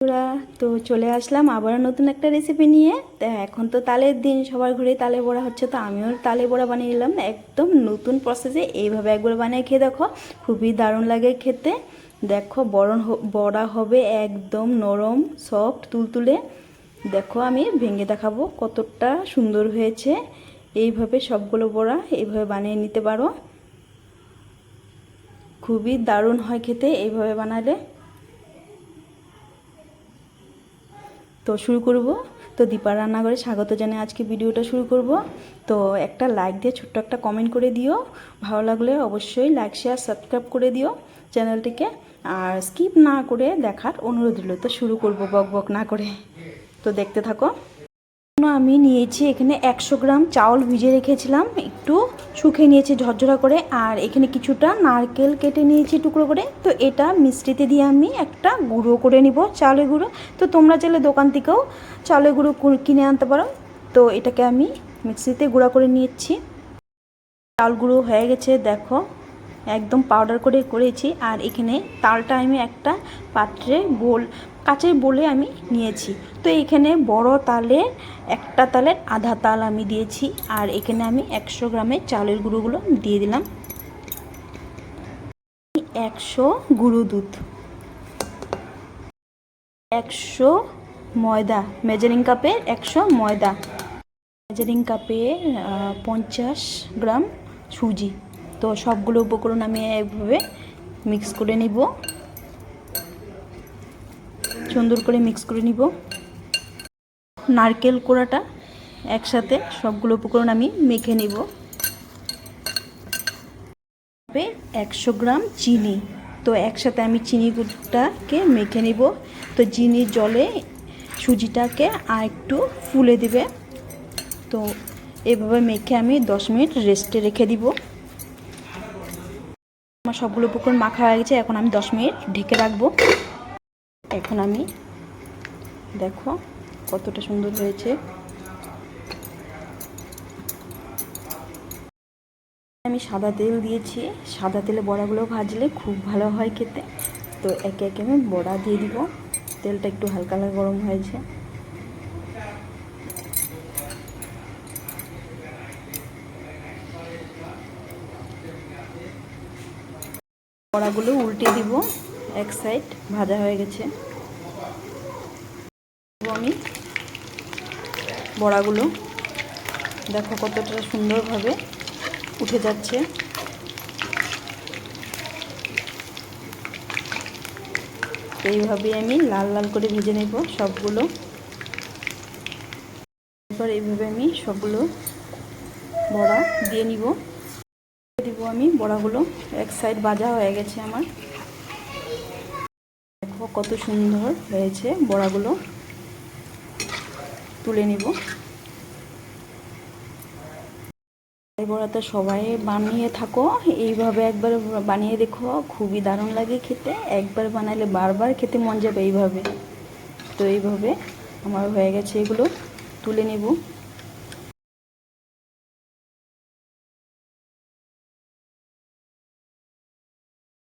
বন্ধুরা, তো চলে আসলাম আবারও নতুন একটা রেসিপি নিয়ে। তা এখন তো তালের দিন, সবার ঘরে তালে বড়া হচ্ছে, তো আমিও তালে বড়া বানিয়ে নিলাম। একদম নতুন প্রসেসে এইভাবে একবার বানিয়ে খেয়ে দেখো, খুবই দারুণ লাগে খেতে। দেখো, বরণ বড়া হবে একদম নরম সফট তুলতুলে। দেখো, আমি ভেঙে দেখাবো কতটা সুন্দর হয়েছে। এইভাবে সবগুলো বড়া এইভাবে বানিয়ে নিতে পারো। খুবই দারুণ হয় খেতে এইভাবে বানালে। তো শুরু করব। তো দীপা রান্নাঘরে স্বাগত জানিয়ে আজকে ভিডিওটা শুরু করব। তো একটা লাইক দিয়ে ছোট্ট একটা কমেন্ট করে দিও। ভালো লাগলে অবশ্যই লাইক শেয়ার সাবস্ক্রাইব করে দিও চ্যানেলটিকে। আর স্কিপ না করে দেখার অনুরোধ রইল। তো শুরু করব বক বক না করে। তো দেখতে থাকো। আমি নিয়েছি এখানে একশো গ্রাম চাউল ভিজে রেখেছিলাম। একটু শুকিয়ে নিয়েছি ঝরঝরা করে, আর এখানে কিছুটা নারকেল কেটে নিয়েছি টুকরো করে। তো এটা মিষ্টিতে দিয়ে আমি একটা গুঁড়ো করে নিব চালের গুঁড়ো। তো তোমরা চাইলে দোকান থেকেও চালের গুঁড়ো কিনে আনতে পারো। তো এটাকে আমি মিক্সিতে গুঁড়া করে নিয়েছি। চাল গুঁড়ো হয়ে গেছে, দেখো। একদম পাউডার করে করেছি আর এখানে তালটা আমি একটা পাত্রে বোল, কাচের বলে আমি নিয়েছি। তো এখানে বড় তালে, একটা তালের আধা তাল আমি দিয়েছি আর এখানে আমি একশো গ্রামের চালের গুঁড়োগুলো দিয়ে দিলাম। একশো গুঁড়ো দুধ। একশো ময়দা মেজারিং কাপের একশো ময়দা। মেজারিং কাপে পঞ্চাশ গ্রাম সুজি। তো সবগুলো উপকরণ আমি এইভাবে মিক্স করে নিব। সুন্দর করে মিক্স করে নিব। নারকেল কোড়াটা একসাথে সবগুলো উপকরণ আমি মেখে নিব। একশো গ্রাম চিনি। তো একসাথে আমি চিনি গুঁড়োটাকে মেখে নিব। তো চিনির জলে সুজিটাকে আর একটু ফুলে দিবে। তো এভাবে মেখে আমি দশ মিনিট রেস্টে রেখে দিব। আমার সবগুলো পুকুর মাখা হয়ে গেছে, এখন আমি দশ মিনিট ঢেকে রাখব। এখন আমি দেখো কতটা সুন্দর হয়েছে। আমি সাদা তেল দিয়েছি, সাদা তেলে বড়াগুলো ভাজলে খুব ভালো হয় খেতে। তো একে একে আমি বড়া দিয়ে দিব। তেলটা একটু হালকা হালকা গরম হয়েছে। বড়াগুলো উল্টে দিব। এক সাইড ভাজা হয়ে গেছে। আমি বড়াগুলো। দেখো কতটা সুন্দরভাবে উঠে যাচ্ছে। এইভাবে আমি লাল লাল করে ভেজে নেব সবগুলো। এরপর এইভাবে আমি সবগুলো বড়া দিয়ে নিব। আমি বড়াগুলো এক সাইড ভাজা হয়ে গেছে আমার। দেখো কত সুন্দর হয়েছে বড়াগুলো। তুলে নিব। এই বড়াটা সবাই বানিয়ে থাকো। এইভাবে একবার বানিয়ে দেখো, খুবই দারুণ লাগে খেতে। একবার বানালে বারবার খেতে মন যাবে এইভাবে। তো এইভাবে আমার হয়ে গেছে এগুলো। তুলে নেব।